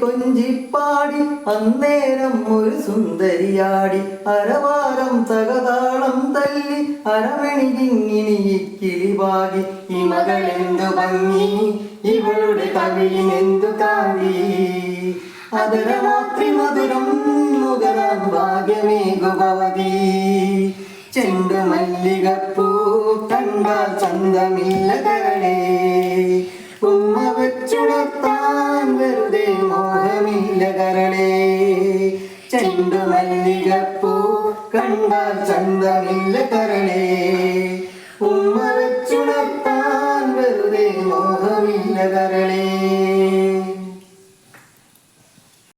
കൊഞ്ചിപ്പാടി അന്നേരം ഒരു സുന്ദരിയാടി. അരവാരം തകതാളം തല്ലി അരമണികിങ്ങിനി കിളിവാകി ഈ മകളെന്തു ഭംഗി? ഇവളുടെ കവിളിനെന്തു കാവി? അതരമാത്രി മധുരം മുഖരാൻ ഭാഗ്യമേകുഭവതി ചെണ്ടു മല്ലികപ്പൂ കണ്ടാൽ ചന്തമില്ല കരളേ. കരളേ ചെണ്ടു മല്ലികപ്പൂ കണ്ടാൽ ചന്തമില്ല കരളേ